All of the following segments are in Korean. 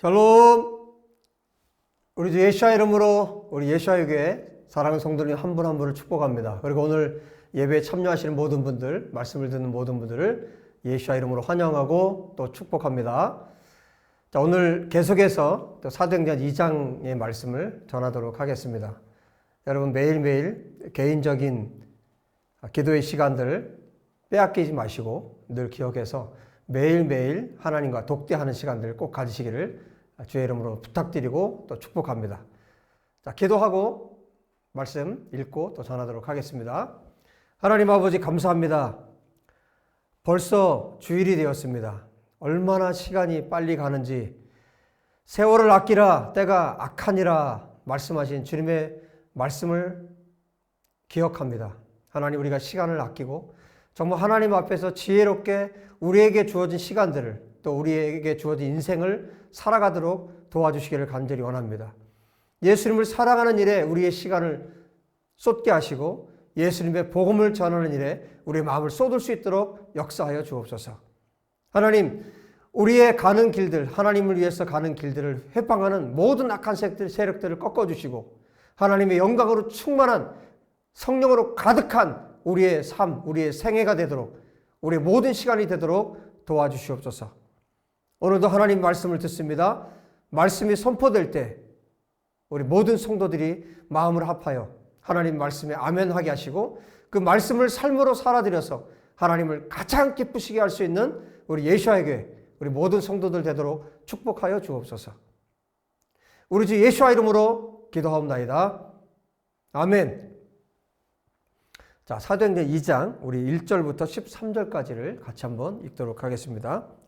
샬롬. 우리 주 예수와 이름으로 우리 예수와 교회 사랑하는 성도님 한 분 한 분을 축복합니다. 그리고 오늘 예배에 참여하시는 모든 분들, 말씀을 듣는 모든 분들을 예수와 이름으로 환영하고 또 축복합니다. 자, 오늘 계속해서 또 사도행전 2장의 말씀을 전하도록 하겠습니다. 여러분 매일매일 개인적인 기도의 시간들 빼앗기지 마시고 늘 기억해서 매일매일 하나님과 독대하는 시간들 꼭 가지시기를 주의 이름으로 부탁드리고 또 축복합니다. 자, 기도하고 말씀 읽고 또 전하도록 하겠습니다. 하나님 아버지 감사합니다. 벌써 주일이 되었습니다. 얼마나 시간이 빨리 가는지 세월을 아끼라 때가 악하니라 말씀하신 주님의 말씀을 기억합니다. 하나님 우리가 시간을 아끼고 정말 하나님 앞에서 지혜롭게 우리에게 주어진 시간들을 또 우리에게 주어진 인생을 살아가도록 도와주시기를 간절히 원합니다. 예수님을 사랑하는 일에 우리의 시간을 쏟게 하시고 예수님의 복음을 전하는 일에 우리의 마음을 쏟을 수 있도록 역사하여 주옵소서. 하나님, 우리의 가는 길들, 하나님을 위해서 가는 길들을 회방하는 모든 악한 세력들을 꺾어주시고 하나님의 영광으로 충만한 성령으로 가득한 우리의 삶, 우리의 생애가 되도록 우리의 모든 시간이 되도록 도와주시옵소서. 오늘도 하나님 말씀을 듣습니다. 말씀이 선포될 때 우리 모든 성도들이 마음을 합하여 하나님 말씀에 아멘하게 하시고 그 말씀을 삶으로 살아들여서 하나님을 가장 기쁘시게 할 수 있는 우리 예수아에게 우리 모든 성도들 되도록 축복하여 주옵소서. 우리 주 예수와 이름으로 기도하옵나이다. 아멘. 자, 사도행전 2장 우리 1절부터 13절까지를 같이 한번 읽도록 하겠습니다.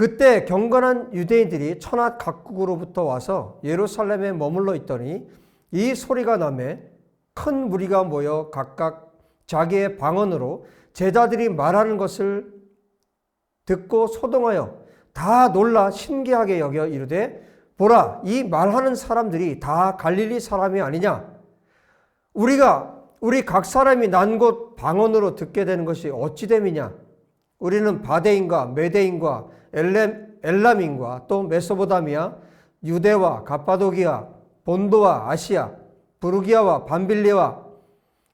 그때 경건한 유대인들이 천하 각국으로부터 와서 예루살렘에 머물러 있더니 이 소리가 남에 큰 무리가 모여 각각 자기의 방언으로 제자들이 말하는 것을 듣고 소동하여 다 놀라 신기하게 여겨 이르되 보라 이 말하는 사람들이 다 갈릴리 사람이 아니냐? 우리가 우리 각 사람이 난 곳 방언으로 듣게 되는 것이 어찌 됨이냐? 우리는 바데인과 메데인과 엘렘, 엘람인과 또 메소보다미아 유대와 가파도기아 본도와 아시아 부르기아와 반빌리와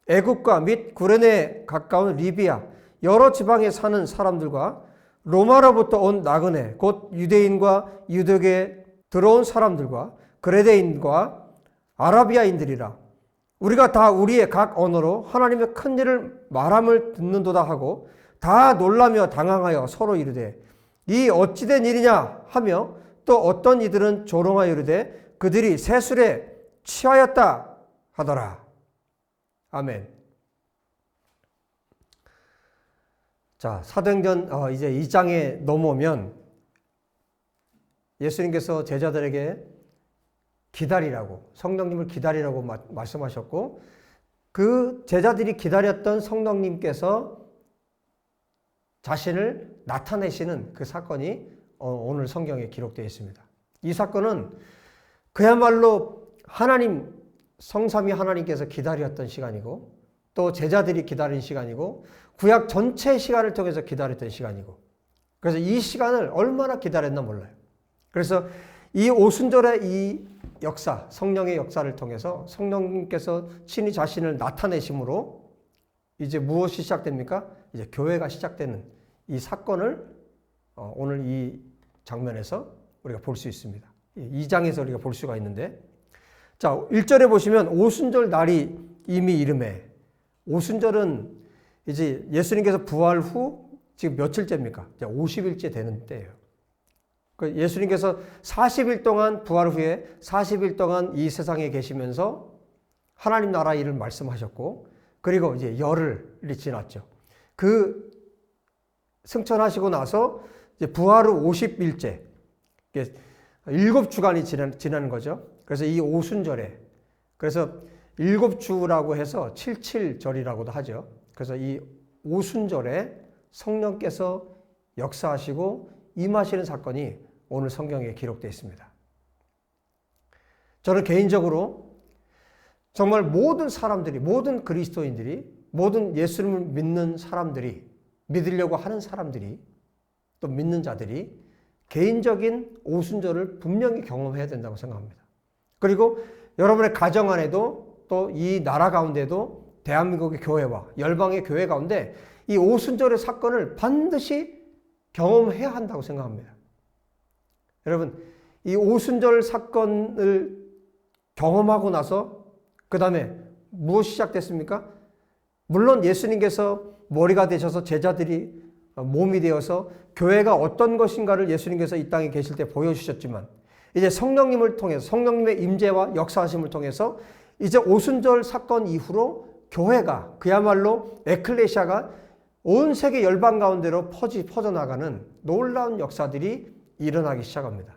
애국과 및 구레네에 가까운 리비아 여러 지방에 사는 사람들과 로마로부터 온 나그네 곧 유대인과 유대계에 들어온 사람들과 그레데인과 아라비아인들이라. 우리가 다 우리의 각 언어로 하나님의 큰 일을 말함을 듣는도다 하고 다 놀라며 당황하여 서로 이르되 이 어찌된 일이냐 하며 또 어떤 이들은 조롱하여 이르되 그들이 세술에 취하였다 하더라. 아멘. 자, 사도행전 어, 이제 2장에 넘어오면 예수님께서 제자들에게 기다리라고 성령님을 기다리라고 마, 말씀하셨고 그 제자들이 기다렸던 성령님께서 자신을 나타내시는 그 사건이 어, 오늘 성경에 기록되어 있습니다. 이 사건은 그야말로 하나님 성삼위 하나님께서 기다렸던 시간이고 또 제자들이 기다린 시간이고 구약 전체 시간을 통해서 기다렸던 시간이고 그래서 이 시간을 얼마나 기다렸나 몰라요. 그래서 이 오순절의 이 역사, 성령의 역사를 통해서 성령님께서 친히 자신을 나타내심으로 이제 무엇이 시작됩니까? 이제 교회가 시작되는 이 사건을 어, 오늘 이 장면에서 우리가 볼 수 있습니다. 이 장에서 우리가 볼 수가 있는데 자, 1절에 보시면 오순절 날이 이미 이름에 오순절은 이제 예수님께서 부활 후 지금 며칠째입니까? 50일째 되는 때예요. 그 예수님께서 40일 동안 부활 후에 40일 동안 이 세상에 계시면서 하나님 나라 일을 말씀하셨고 그리고 이제 열흘이 지났죠. 그 승천하시고 나서 이제 부활 후 50일째 일곱 주간이 지난, 지나는 거죠. 그래서 이 오순절에 그래서 일곱 주라고 해서 칠칠절이라고도 하죠. 그래서 이 오순절에 성령께서 역사하시고 임하시는 사건이 오늘 성경에 기록되어 있습니다. 저는 개인적으로 정말 모든 사람들이, 모든 그리스도인들이, 모든 예수님을 믿는 사람들이, 믿으려고 하는 사람들이, 또 믿는 자들이 개인적인 오순절을 분명히 경험해야 된다고 생각합니다. 그리고 여러분의 가정 안에도 또 이 나라 가운데도 대한민국의 교회와 열방의 교회 가운데 이 오순절의 사건을 반드시 경험해야 한다고 생각합니다. 여러분, 이 오순절 사건을 경험하고 나서 그 다음에 무엇이 시작됐습니까? 물론 예수님께서 머리가 되셔서 제자들이 몸이 되어서 교회가 어떤 것인가를 예수님께서 이 땅에 계실 때 보여주셨지만 이제 성령님을 통해서 성령님의 임재와 역사하심을 통해서 이제 오순절 사건 이후로 교회가 그야말로 에클레시아가 온 세계 열방 가운데로 퍼지 퍼져나가는 놀라운 역사들이 일어나기 시작합니다.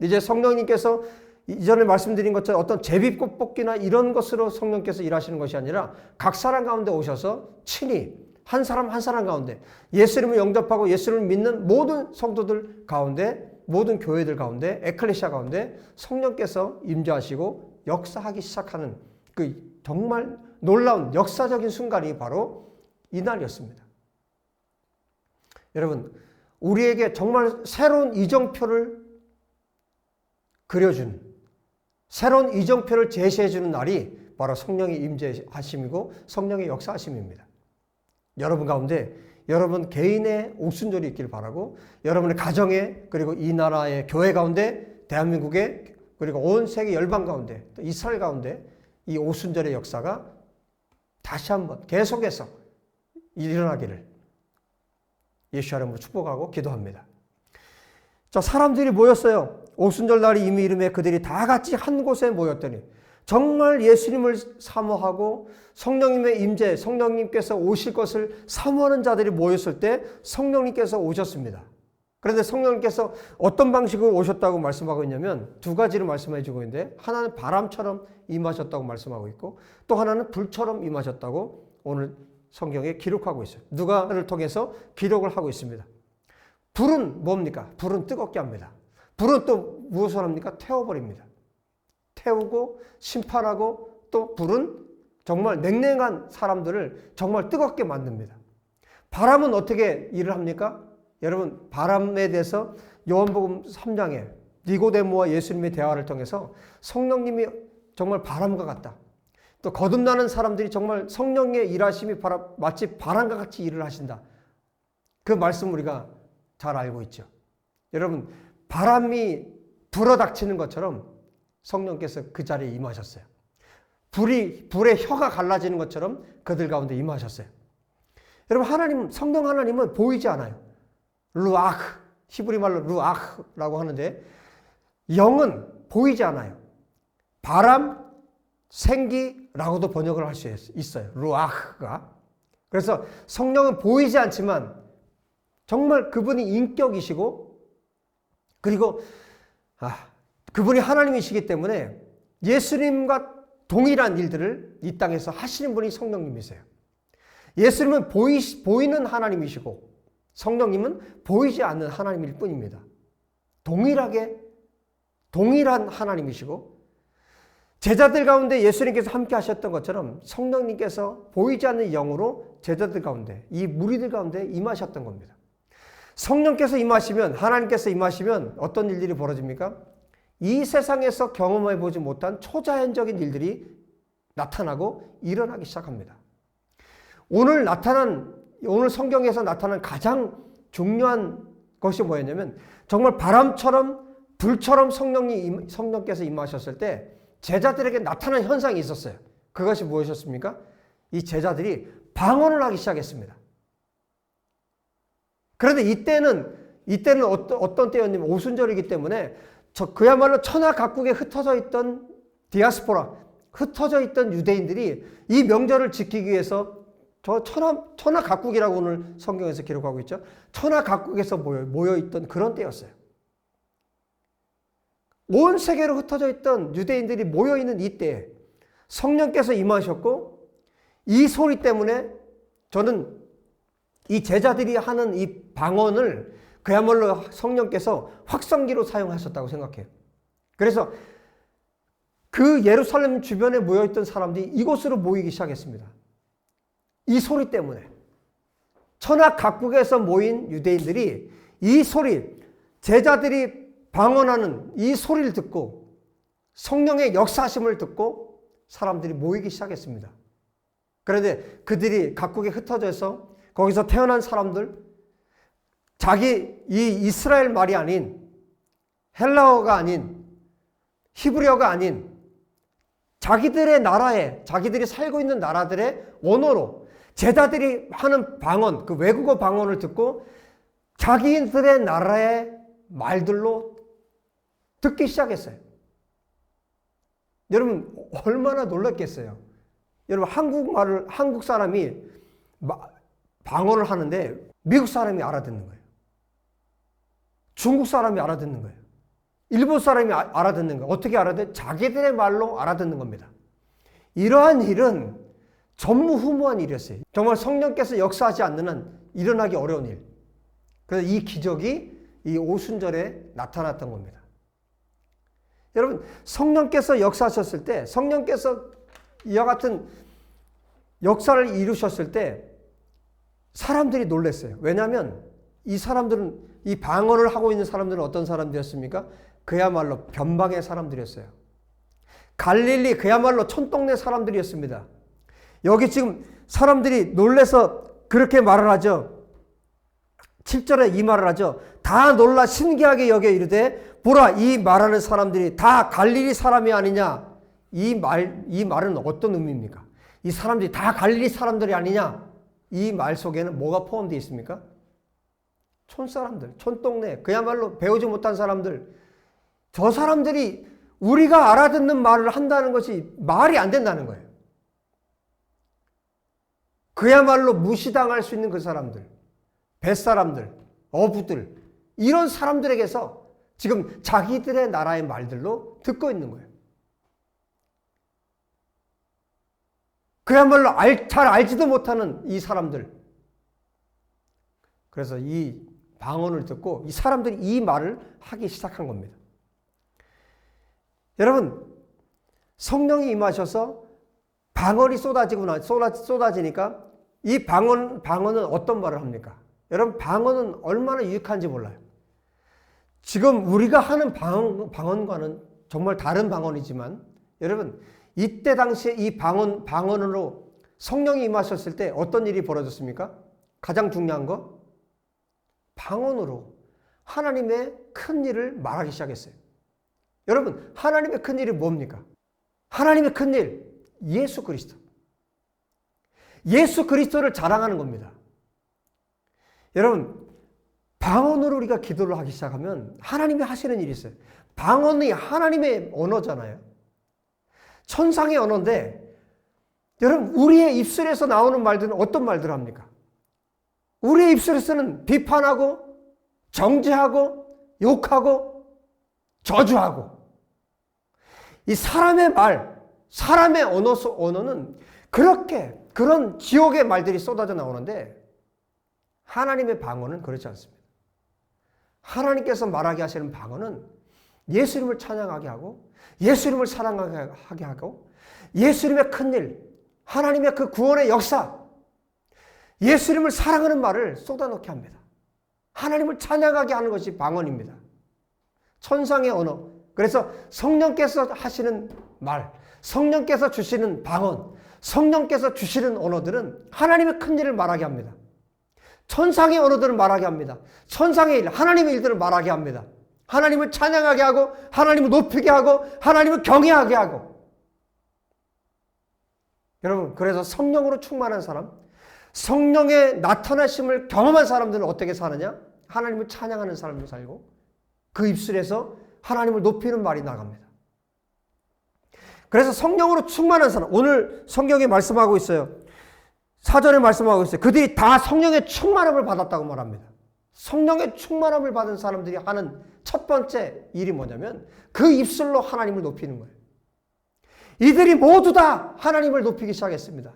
이제 성령님께서 이전에 말씀드린 것처럼 어떤 제비꽃 뽑기나 이런 것으로 성령께서 일하시는 것이 아니라 각 사람 가운데 오셔서 친히 한 사람 한 사람 가운데 예수님을 영접하고 예수님을 믿는 모든 성도들 가운데 모든 교회들 가운데 에클레시아 가운데 성령께서 임재하시고 역사하기 시작하는 그 정말 놀라운 역사적인 순간이 바로 이날이었습니다. 여러분, 우리에게 정말 새로운 이정표를 그려준 새로운 이정표를 제시해 주는 날이 바로 성령의 임재하심이고 성령의 역사하심입니다. 여러분 가운데 여러분 개인의 옥순절이 있길 바라고 여러분의 가정에 그리고 이 나라의 교회 가운데 대한민국의 그리고 온 세계 열방 가운데 또 이스라엘 가운데 이 오순절의 역사가 다시 한번 계속해서 일어나기를 예수 이름으로 축복하고 기도합니다. 자, 사람들이 모였어요. 오순절 날이 이미 이름에 그들이 다 같이 한 곳에 모였더니 정말 예수님을 사모하고 성령님의 임재, 성령님께서 오실 것을 사모하는 자들이 모였을 때 성령님께서 오셨습니다. 그런데 성령님께서 어떤 방식으로 오셨다고 말씀하고 있냐면 두 가지를 말씀해 주고 있는데 하나는 바람처럼 임하셨다고 말씀하고 있고 또 하나는 불처럼 임하셨다고 오늘 성경에 기록하고 있어요. 누가를 통해서 기록을 하고 있습니다. 불은 뭡니까? 불은 뜨겁게 합니다. 불은 또 무엇을 합니까? 태워버립니다. 태우고 심판하고 또 불은 정말 냉랭한 사람들을 정말 뜨겁게 만듭니다. 바람은 어떻게 일을 합니까? 여러분 바람에 대해서 요한복음 3장에 니고데모와 예수님의 대화를 통해서 성령님이 정말 바람과 같다. 또 거듭나는 사람들이 정말 성령의 일하심이 바람, 마치 바람과 같이 일을 하신다. 그 말씀 우리가 잘 알고 있죠. 여러분 바람이 불어닥치는 것처럼 성령께서 그 자리에 임하셨어요. 불이 불의 혀가 갈라지는 것처럼 그들 가운데 임하셨어요. 여러분 하나님 성령 하나님은 보이지 않아요. 루아흐 히브리 말로 루아흐라고 하는데 영은 보이지 않아요. 바람 생기라고도 번역을 할 수 있어요. 루아흐가 그래서 성령은 보이지 않지만 정말 그분이 인격이시고 그리고 아, 그분이 하나님이시기 때문에 예수님과 동일한 일들을 이 땅에서 하시는 분이 성령님이세요. 예수님은 보이, 보이는 하나님이시고 성령님은 보이지 않는 하나님일 뿐입니다. 동일하게 동일한 하나님이시고 제자들 가운데 예수님께서 함께 하셨던 것처럼 성령님께서 보이지 않는 영으로 제자들 가운데 이 무리들 가운데 임하셨던 겁니다. 성령께서 임하시면 하나님께서 임하시면 어떤 일들이 벌어집니까? 이 세상에서 경험해 보지 못한 초자연적인 일들이 나타나고 일어나기 시작합니다. 오늘 나타난, 오늘 성경에서 나타난 가장 중요한 것이 뭐였냐면 정말 바람처럼 불처럼 성령이, 성령께서 임하셨을 때 제자들에게 나타난 현상이 있었어요. 그것이 무엇이었습니까? 이 제자들이 방언을 하기 시작했습니다. 그런데 이때는, 이때는 어떤, 때였냐면 오순절이기 때문에 저 그야말로 천하 각국에 흩어져 있던 디아스포라, 흩어져 있던 유대인들이 이 명절을 지키기 위해서 저 천하, 천하 각국이라고 오늘 성경에서 기록하고 있죠. 천하 각국에서 모여, 모여 있던 그런 때였어요. 온 세계로 흩어져 있던 유대인들이 모여 있는 이 때에 성령께서 임하셨고 이 소리 때문에 저는 이 제자들이 하는 이 방언을 그야말로 성령께서 확성기로 사용하셨다고 생각해요. 그래서 그 예루살렘 주변에 모여있던 사람들이 이곳으로 모이기 시작했습니다. 이 소리 때문에. 천하 각국에서 모인 유대인들이 이 소리, 제자들이 방언하는 이 소리를 듣고 성령의 역사심을 듣고 사람들이 모이기 시작했습니다. 그런데 그들이 각국에 흩어져서 거기서 태어난 사람들, 자기 이 이스라엘 말이 아닌 헬라어가 아닌 히브리어가 아닌 자기들의 나라에 자기들이 살고 있는 나라들의 언어로 제자들이 하는 방언, 그 외국어 방언을 듣고 자기들의 나라의 말들로 듣기 시작했어요. 여러분 얼마나 놀랐겠어요. 여러분 한국말을 한국 사람이 방언을 하는데 미국 사람이 알아듣는 거예요. 중국 사람이 알아듣는 거예요. 일본 사람이 아, 알아듣는 거예요. 어떻게 알아듣? 자기들의 말로 알아듣는 겁니다. 이러한 일은 전무후무한 일이었어요. 정말 성령께서 역사하지 않는 한 일어나기 어려운 일. 그래서 이 기적이 이 오순절에 나타났던 겁니다. 여러분, 성령께서 역사하셨을 때, 성령께서 이와 같은 역사를 이루셨을 때, 사람들이 놀랐어요. 왜냐하면 이 사람들은, 이 방언을 하고 있는 사람들은 어떤 사람들이었습니까? 그야말로 변방의 사람들이었어요. 갈릴리 그야말로 촌동네 사람들이었습니다. 여기 지금 사람들이 놀래서 그렇게 말을 하죠. 7절에 이 말을 하죠. 다 놀라 신기하게 여겨 이르되 보라 이 말하는 사람들이 다 갈릴리 사람이 아니냐. 이 말, 이 말은 어떤 의미입니까? 이 사람들이 다 갈릴리 사람들이 아니냐? 이 말 속에는 뭐가 포함되어 있습니까? 촌 사람들, 촌 동네, 그야말로 배우지 못한 사람들. 저 사람들이 우리가 알아듣는 말을 한다는 것이 말이 안 된다는 거예요. 그야말로 무시당할 수 있는 그 사람들, 뱃사람들, 어부들, 이런 사람들에게서 지금 자기들의 나라의 말들로 듣고 있는 거예요. 그야말로 알, 잘 알지도 못하는 이 사람들. 그래서 이 방언을 듣고 이 사람들이 이 말을 하기 시작한 겁니다. 여러분, 성령이 임하셔서 방언이 쏟아지구나, 쏟아지니까 이 방언, 방언은 어떤 말을 합니까? 여러분, 방언은 얼마나 유익한지 몰라요. 지금 우리가 하는 방언, 방언과는 정말 다른 방언이지만, 여러분, 이때 당시에 이 방언, 방언으로 성령이 임하셨을 때 어떤 일이 벌어졌습니까? 가장 중요한 거? 방언으로 하나님의 큰 일을 말하기 시작했어요. 여러분, 하나님의 큰 일이 뭡니까? 하나님의 큰 일, 예수 그리스도. 예수 그리스도를 자랑하는 겁니다. 여러분, 방언으로 우리가 기도를 하기 시작하면 하나님이 하시는 일이 있어요. 방언이 하나님의 언어잖아요. 천상의 언어인데, 여러분, 우리의 입술에서 나오는 말들은 어떤 말들 합니까? 우리의 입술에서는 비판하고, 정죄하고, 욕하고, 저주하고. 이 사람의 말, 사람의 언어, 언어는 그렇게 그런 지옥의 말들이 쏟아져 나오는데 하나님의 방언은 그렇지 않습니다. 하나님께서 말하게 하시는 방언은 예수 이름을 찬양하게 하고 예수 이름을 사랑하게 하고 예수 이름의 큰일, 하나님의 그 구원의 역사, 예수 이름을 사랑하는 말을 쏟아놓게 합니다. 하나님을 찬양하게 하는 것이 방언입니다. 천상의 언어. 그래서 성령께서 하시는 말, 성령께서 주시는 방언, 성령께서 주시는 언어들은 하나님의 큰 일을 말하게 합니다. 천상의 언어들을 말하게 합니다. 천상의 일, 하나님의 일들을 말하게 합니다. 하나님을 찬양하게 하고, 하나님을 높이게 하고, 하나님을 경외하게 하고. 여러분, 그래서 성령으로 충만한 사람, 성령의 나타나심을 경험한 사람들은 어떻게 사느냐? 하나님을 찬양하는 삶을 살고, 그 입술에서 하나님을 높이는 말이 나갑니다. 그래서 성령으로 충만한 사람, 오늘 성경에 말씀하고 있어요. 사전에 말씀하고 있어요. 그들이 다 성령의 충만함을 받았다고 말합니다. 성령의 충만함을 받은 사람들이 하는 첫 번째 일이 뭐냐면 그 입술로 하나님을 높이는 거예요. 이들이 모두 다 하나님을 높이기 시작했습니다.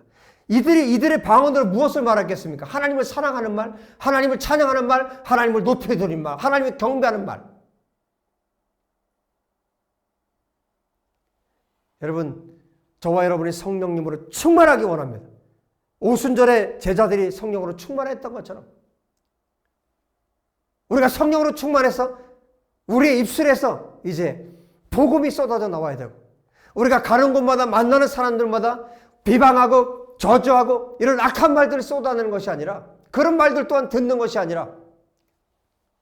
이들이 이들의 방언으로 무엇을 말하겠습니까? 하나님을 사랑하는 말, 하나님을 찬양하는 말, 하나님을 높여드리는 말, 하나님을 경배하는 말. 여러분, 저와 여러분이 성령님으로 충만하기 원합니다. 오순절에 제자들이 성령으로 충만했던 것처럼 우리가 성령으로 충만해서 우리의 입술에서 이제 복음이 쏟아져 나와야 되고 우리가 가는 곳마다 만나는 사람들마다 비방하고 저주하고 이런 악한 말들을 쏟아내는 것이 아니라 그런 말들 또한 듣는 것이 아니라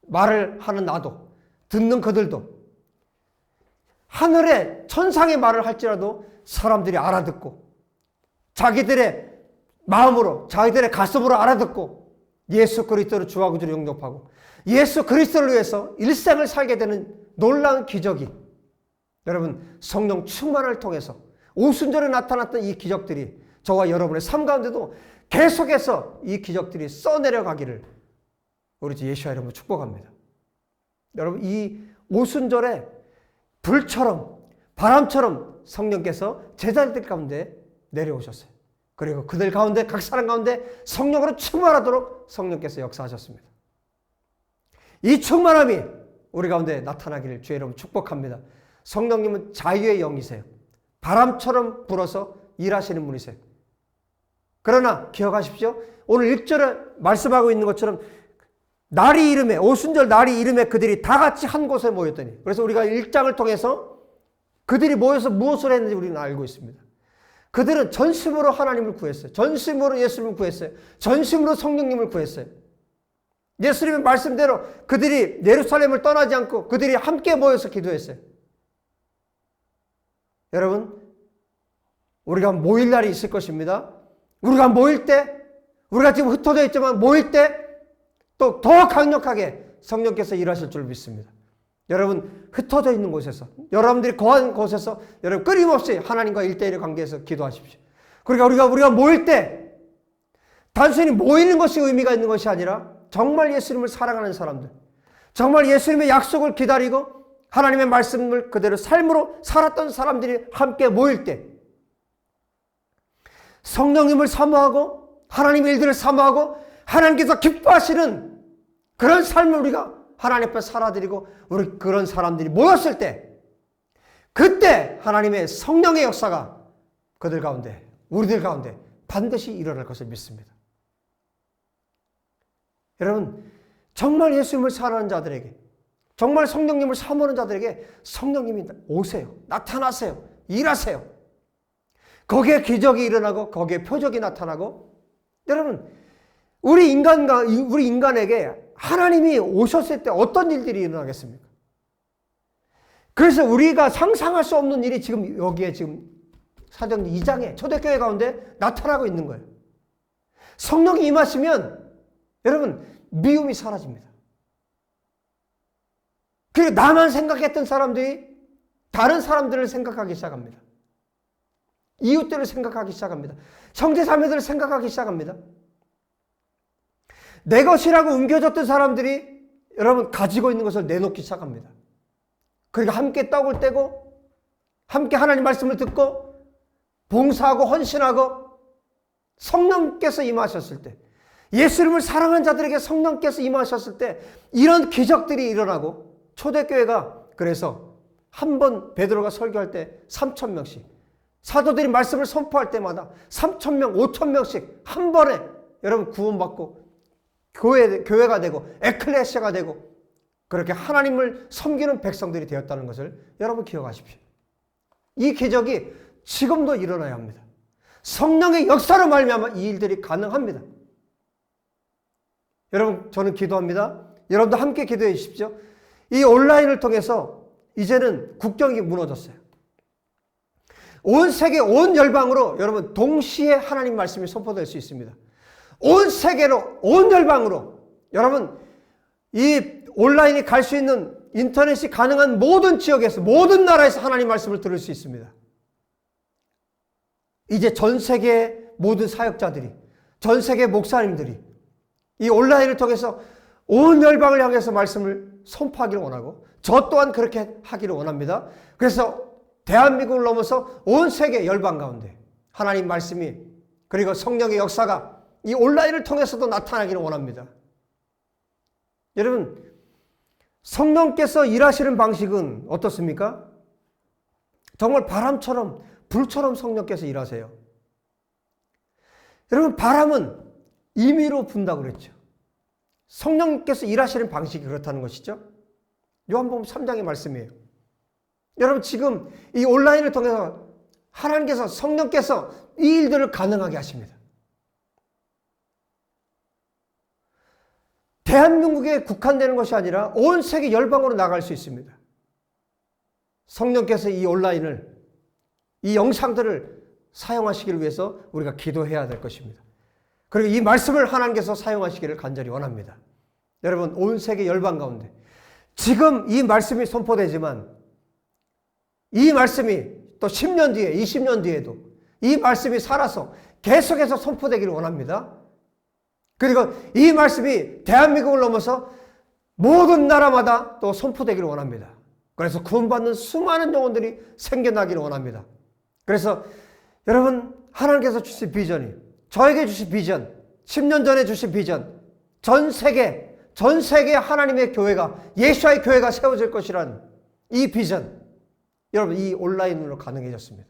말을 하는 나도 듣는 그들도 하늘의 천상의 말을 할지라도 사람들이 알아듣고 자기들의 마음으로 자기들의 가슴으로 알아듣고 예수 그리스도를 주하고 주를 영접하고 예수 그리스도를 위해서 일생을 살게 되는 놀라운 기적이 여러분 성령 충만을 통해서 오순절에 나타났던 이 기적들이 저와 여러분의 삶 가운데도 계속해서 이 기적들이 써내려가기를 우리 주 예수와 이름으로 축복합니다. 여러분 이 오순절에 불처럼 바람처럼 성령께서 제자들 가운데 내려오셨어요. 그리고 그들 가운데 각 사람 가운데 성령으로 충만하도록 성령께서 역사하셨습니다. 이 충만함이 우리 가운데 나타나기를 주의 이름 축복합니다. 성령님은 자유의 영이세요. 바람처럼 불어서 일하시는 분이세요. 그러나 기억하십시오. 오늘 1절에 말씀하고 있는 것처럼 날이 이름에 오순절 날이 이름에 그들이 다 같이 한 곳에 모였더니 그래서 우리가 1장을 통해서 그들이 모여서 무엇을 했는지 우리는 알고 있습니다. 그들은 전심으로 하나님을 구했어요. 전심으로 예수님을 구했어요. 전심으로 성령님을 구했어요. 예수님의 말씀대로 그들이 예루살렘을 떠나지 않고 그들이 함께 모여서 기도했어요. 여러분, 우리가 모일 날이 있을 것입니다. 우리가 모일 때, 우리가 지금 흩어져 있지만 모일 때 또 더 강력하게 성령께서 일하실 줄 믿습니다. 여러분, 흩어져 있는 곳에서, 여러분들이 거한 곳에서 여러분 끊임없이 하나님과 일대일의 관계에서 기도하십시오. 그러니까 우리가, 우리가 모일 때 단순히 모이는 것이 의미가 있는 것이 아니라 정말 예수님을 사랑하는 사람들, 정말 예수님의 약속을 기다리고 하나님의 말씀을 그대로 삶으로 살았던 사람들이 함께 모일 때 성령님을 사모하고 하나님의 일들을 사모하고 하나님께서 기뻐하시는 그런 삶을 우리가 하나님 앞에 살아드리고 우리 그런 사람들이 모였을 때 그때 하나님의 성령의 역사가 그들 가운데 우리들 가운데 반드시 일어날 것을 믿습니다. 여러분 정말 예수님을 사랑하는 자들에게 정말 성령님을 사모하는 자들에게 성령님이 오세요. 나타나세요. 일하세요. 거기에 기적이 일어나고 거기에 표적이 나타나고 여러분 우리 인간과 우리 인간에게 하나님이 오셨을 때 어떤 일들이 일어나겠습니까? 그래서 우리가 상상할 수 없는 일이 지금 여기에 지금 사도행 2장에 초대교회 가운데 나타나고 있는 거예요. 성령이 임하시면 여러분 미움이 사라집니다. 그리고 나만 생각했던 사람들이 다른 사람들을 생각하기 시작합니다. 이웃들을 생각하기 시작합니다. 형제 자매들을 생각하기 시작합니다. 내 것이라고 옮겨졌던 사람들이 여러분 가지고 있는 것을 내놓기 시작합니다. 그러니까 함께 떡을 떼고 함께 하나님 말씀을 듣고 봉사하고 헌신하고 성령께서 임하셨을 때 예수님을 사랑한 자들에게 성령께서 임하셨을 때 이런 기적들이 일어나고 초대교회가 그래서 한 번 베드로가 설교할 때 3천 명씩 사도들이 말씀을 선포할 때마다 3천 명, 5천 명씩 한 번에 여러분 구원받고 교회, 교회가 되고 에클레시아가 되고 그렇게 하나님을 섬기는 백성들이 되었다는 것을 여러분 기억하십시오. 이 기적이 지금도 일어나야 합니다. 성령의 역사로 말미암아 이 일들이 가능합니다. 여러분 저는 기도합니다. 여러분도 함께 기도해 주십시오. 이 온라인을 통해서 이제는 국경이 무너졌어요. 온 세계 온 열방으로 여러분 동시에 하나님 말씀이 선포될 수 있습니다. 온 세계로 온 열방으로 여러분 이 온라인이 갈 수 있는 인터넷이 가능한 모든 지역에서 모든 나라에서 하나님 말씀을 들을 수 있습니다. 이제 전 세계 모든 사역자들이 전 세계 목사님들이 이 온라인을 통해서 온 열방을 향해서 말씀을 선포하기를 원하고 저 또한 그렇게 하기를 원합니다. 그래서 대한민국을 넘어서 온 세계 열방 가운데 하나님 말씀이 그리고 성령의 역사가 이 온라인을 통해서도 나타나기를 원합니다. 여러분 성령께서 일하시는 방식은 어떻습니까? 정말 바람처럼 불처럼 성령께서 일하세요. 여러분 바람은 임의로 분다고 그랬죠. 성령께서 일하시는 방식이 그렇다는 것이죠. 요한복음 3장의 말씀이에요. 여러분 지금 이 온라인을 통해서 하나님께서 성령께서 이 일들을 가능하게 하십니다. 대한민국에 국한되는 것이 아니라 온 세계 열방으로 나갈 수 있습니다. 성령께서 이 온라인을 이 영상들을 사용하시기를 위해서 우리가 기도해야 될 것입니다. 그리고 이 말씀을 하나님께서 사용하시기를 간절히 원합니다. 여러분 온 세계 열방 가운데 지금 이 말씀이 선포되지만 이 말씀이 또 10년 뒤에 20년 뒤에도 이 말씀이 살아서 계속해서 선포되기를 원합니다. 그리고 이 말씀이 대한민국을 넘어서 모든 나라마다 또 선포되기를 원합니다. 그래서 구원받는 수많은 영혼들이 생겨나기를 원합니다. 그래서 여러분 하나님께서 주신 비전이 저에게 주신 비전 10년 전에 주신 비전 전 세계 전 세계 하나님의 교회가 예수와의 교회가 세워질 것이란 이 비전 여러분 이 온라인으로 가능해졌습니다.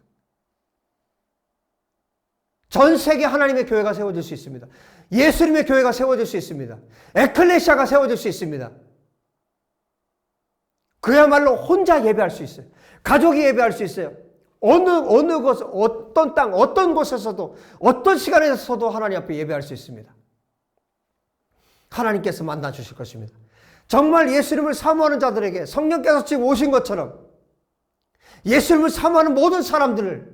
전 세계 하나님의 교회가 세워질 수 있습니다. 예수님의 교회가 세워질 수 있습니다. 에클레시아가 세워질 수 있습니다. 그야말로 혼자 예배할 수 있어요. 가족이 예배할 수 있어요. 어느 어느 곳 어떤 땅 어떤 곳에서도 어떤 시간에서도 하나님 앞에 예배할 수 있습니다. 하나님께서 만나 주실 것입니다. 정말 예수님을 사모하는 자들에게 성령께서 지금 오신 것처럼 예수님을 사모하는 모든 사람들을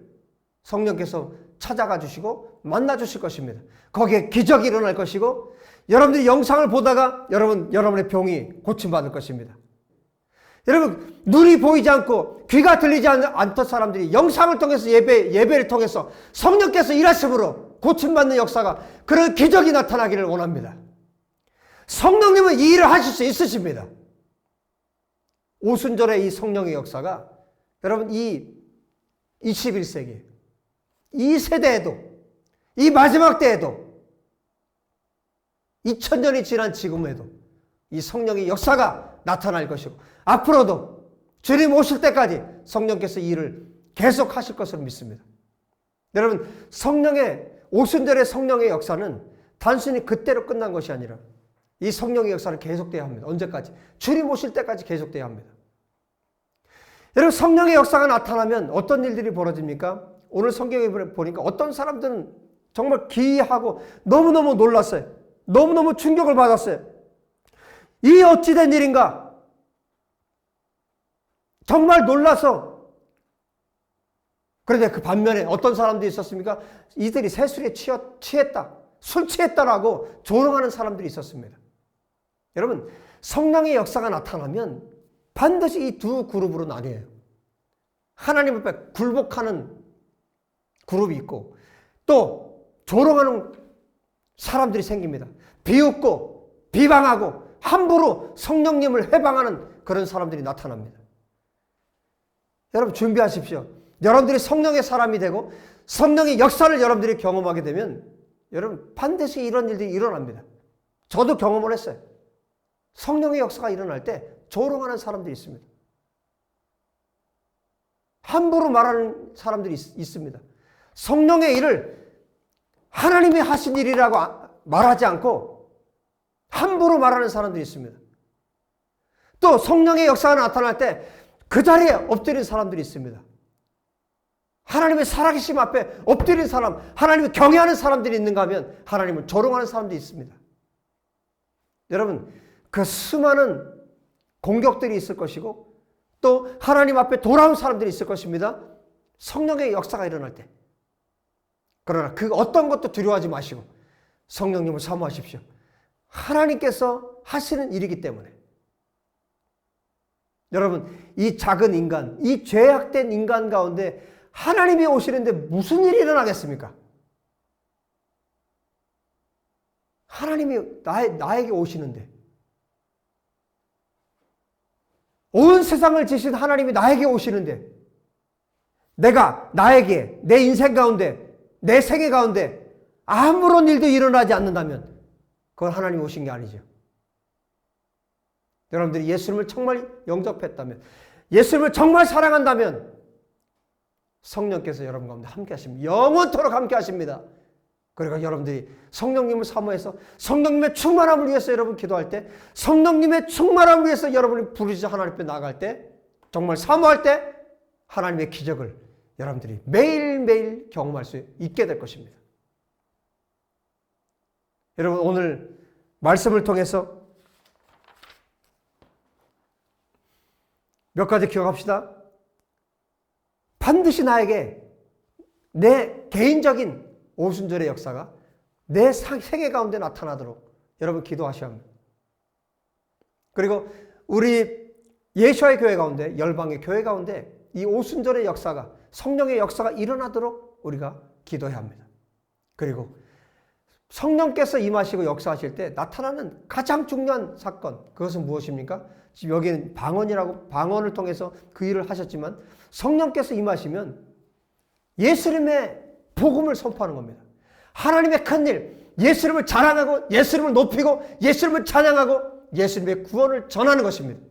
성령께서 찾아가 주시고 만나 주실 것입니다. 거기에 기적이 일어날 것이고 여러분들이 영상을 보다가 여러분 여러분의 병이 고침받을 것입니다. 여러분 눈이 보이지 않고 귀가 들리지 않던 사람들이 영상을 통해서 예배 예배를 통해서 성령께서 일하심으로 고침받는 역사가 그런 기적이 나타나기를 원합니다. 성령님은 이 일을 하실 수 있으십니다. 오순절의 이 성령의 역사가 여러분 이 21세기 이 세대에도 이 마지막 때에도 2000년이 지난 지금에도 이 성령의 역사가 나타날 것이고 앞으로도 주님 오실 때까지 성령께서 이 일을 계속 하실 것으로 믿습니다. 여러분 성령의 오순절의 성령의 역사는 단순히 그때로 끝난 것이 아니라 이 성령의 역사는 계속돼야 합니다. 언제까지? 주님 오실 때까지 계속돼야 합니다. 여러분 성령의 역사가 나타나면 어떤 일들이 벌어집니까? 오늘 성경에 보니까 어떤 사람들은 정말 기이하고 너무너무 놀랐어요. 너무너무 충격을 받았어요. 이 어찌된 일인가? 정말 놀라서 그런데 그 반면에 어떤 사람들이 있었습니까? 이들이 새술에 취했다. 술 취했다라고 조롱하는 사람들이 있었습니다. 여러분, 성령의 역사가 나타나면 반드시 이 두 그룹으로 나뉘어요. 하나님 앞에 굴복하는 그룹이 있고 또 조롱하는 사람들이 생깁니다. 비웃고 비방하고 함부로 성령님을 해방하는 그런 사람들이 나타납니다. 여러분 준비하십시오. 여러분들이 성령의 사람이 되고 성령의 역사를 여러분들이 경험하게 되면 여러분 반드시 이런 일들이 일어납니다. 저도 경험을 했어요. 성령의 역사가 일어날 때 조롱하는 사람들이 있습니다. 함부로 말하는 사람들이 있, 있습니다. 성령의 일을 하나님이 하신 일이라고 아, 말하지 않고 함부로 말하는 사람들이 있습니다. 또 성령의 역사가 나타날 때 그 자리에 엎드린 사람들이 있습니다. 하나님의 살아계심 앞에 엎드린 사람, 하나님을 경외하는 사람들이 있는가 하면 하나님을 조롱하는 사람들이 있습니다. 여러분, 그 수많은 공격들이 있을 것이고 또 하나님 앞에 돌아온 사람들이 있을 것입니다. 성령의 역사가 일어날 때. 그러나 그 어떤 것도 두려워하지 마시고 성령님을 사모하십시오. 하나님께서 하시는 일이기 때문에. 여러분, 이 작은 인간, 이 죄악된 인간 가운데 하나님이 오시는데 무슨 일이 일어나겠습니까? 하나님이 나, 나에게 오시는데 온 세상을 지신 하나님이 나에게 오시는데 내가 나에게 내 인생 가운데 내 생애 가운데 아무런 일도 일어나지 않는다면 그건 하나님 오신 게 아니죠. 여러분들이 예수님을 정말 영접했다면 예수님을 정말 사랑한다면 성령께서 여러분 가운데 함께 하십니다. 영원토록 함께 하십니다. 그러니까 여러분들이 성령님을 사모해서 성령님의 충만함을 위해서 여러분 기도할 때 성령님의 충만함을 위해서 여러분이 부르짖어 하나님 앞에 나갈 때 정말 사모할 때 하나님의 기적을 여러분들이 매일매일 경험할 수 있게 될 것입니다. 여러분 오늘 말씀을 통해서 몇 가지 기억합시다. 반드시 나에게 내 개인적인 오순절의 역사가 내 생애 가운데 나타나도록 여러분 기도하셔야 합니다. 그리고 우리 예수의 교회 가운데 열방의 교회 가운데 이 오순절의 역사가 성령의 역사가 일어나도록 우리가 기도해야 합니다. 그리고 성령께서 임하시고 역사하실 때 나타나는 가장 중요한 사건 그것은 무엇입니까? 지금 여기는 방언이라고 방언을 통해서 그 일을 하셨지만 성령께서 임하시면 예수님의 복음을 선포하는 겁니다. 하나님의 큰 일, 예수님을 자랑하고 예수님을 높이고 예수님을 찬양하고 예수님의 구원을 전하는 것입니다.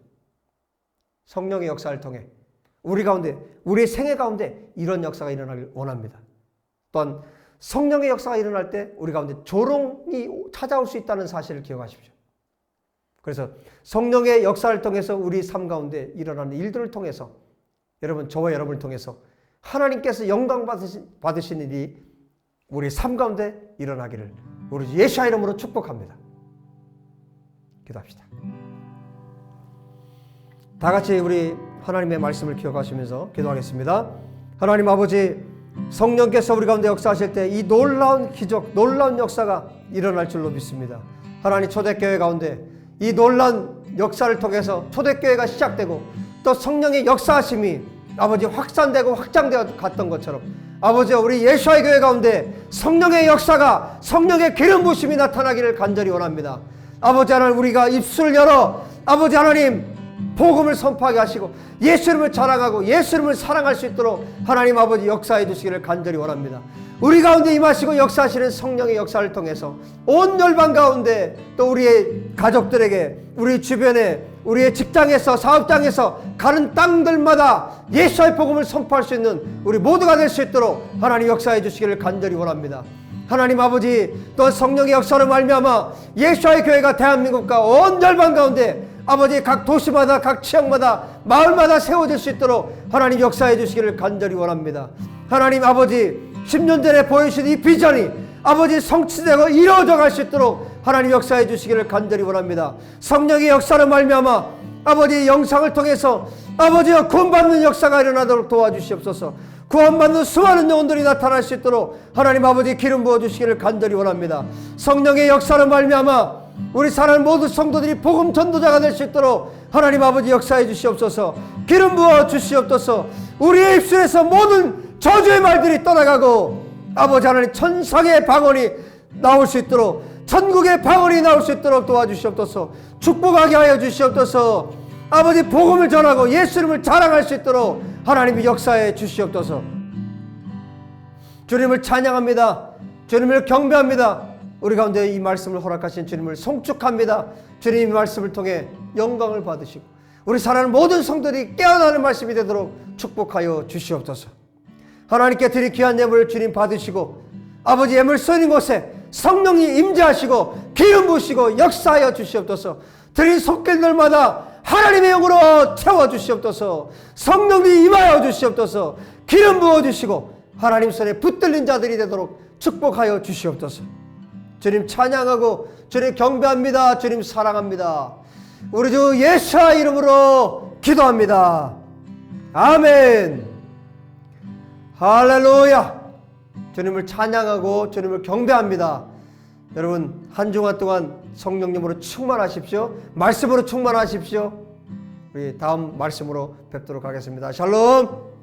성령의 역사를 통해 우리 가운데 우리의 생애 가운데 이런 역사가 일어나길 원합니다. 또한 성령의 역사가 일어날 때 우리 가운데 조롱이 찾아올 수 있다는 사실을 기억하십시오. 그래서 성령의 역사를 통해서 우리 삶 가운데 일어나는 일들을 통해서 여러분 저와 여러분을 통해서 하나님께서 영광 받으신, 일이 우리 삶 가운데 일어나기를 우리 예수의 이름으로 축복합니다. 기도합시다. 다 같이 우리 하나님의 말씀을 기억하시면서 기도하겠습니다. 하나님 아버지 성령께서 우리 가운데 역사하실 때 이 놀라운 기적, 놀라운 역사가 일어날 줄로 믿습니다. 하나님 초대교회 가운데 이 놀라운 역사를 통해서 초대교회가 시작되고 또 성령의 역사하심이 아버지 확산되고 확장되어 갔던 것처럼 아버지 우리 예수의 교회 가운데 성령의 역사가 성령의 기름 부심이 나타나기를 간절히 원합니다. 아버지 하나님 우리가 입술을 열어 아버지 하나님 복음을 선포하게 하시고 예수님을 자랑하고 예수님을 사랑할 수 있도록 하나님 아버지 역사해 주시기를 간절히 원합니다. 우리 가운데 임하시고 역사하시는 성령의 역사를 통해서 온 열방 가운데 또 우리의 가족들에게 우리 주변에 우리의 직장에서 사업장에서 가는 땅들마다 예수의 복음을 선포할 수 있는 우리 모두가 될 수 있도록 하나님 역사해 주시기를 간절히 원합니다. 하나님 아버지 또 성령의 역사로 말미암아 예수의 교회가 대한민국과 온 열방 가운데 아버지 각 도시마다 각 지역마다 마을마다 세워질 수 있도록 하나님 역사해 주시기를 간절히 원합니다. 하나님 아버지 10년 전에 보여주신 이 비전이 아버지 성취되고 이루어져 갈 수 있도록 하나님 역사해 주시기를 간절히 원합니다. 성령의 역사를 말미암아 아버지 영상을 통해서 아버지와 구원받는 역사가 일어나도록 도와주시옵소서. 구원받는 수많은 영혼들이 나타날 수 있도록 하나님 아버지 기름 부어 주시기를 간절히 원합니다. 성령의 역사를 말미암아 우리 사랑 모든 성도들이 복음 전도자가 될 수 있도록 하나님 아버지 역사해 주시옵소서. 기름 부어 주시옵소서. 우리의 입술에서 모든 저주의 말들이 떠나가고 아버지 하나님 천상의 방언이 나올 수 있도록 천국의 방언이 나올 수 있도록 도와주시옵소서. 축복하게 하여 주시옵소서. 아버지 복음을 전하고 예수님을 자랑할 수 있도록 하나님이 역사해 주시옵소서. 주님을 찬양합니다. 주님을 경배합니다. 우리 가운데 이 말씀을 허락하신 주님을 송축합니다. 주님 이 말씀을 통해 영광을 받으시고 우리 사랑하는 모든 성도들이 깨어나는 말씀이 되도록 축복하여 주시옵소서. 하나님께 드리 귀한 예물을 주님 받으시고 아버지 예물 쓰는 곳에 성령이 임재하시고 기름 부시고 역사하여 주시옵소서. 드린 손길들마다 하나님의 영으로 채워 주시옵소서. 성령이 임하여 주시옵소서. 기름 부어 주시고 하나님 손에 붙들린 자들이 되도록 축복하여 주시옵소서. 주님 찬양하고 주님 경배합니다. 주님 사랑합니다. 우리 주 예수의 이름으로 기도합니다. 아멘. 할렐루야. 주님을 찬양하고 주님을 경배합니다. 여러분 한 주간 동안 성령님으로 충만하십시오. 말씀으로 충만하십시오. 우리 다음 말씀으로 뵙도록 하겠습니다. 샬롬.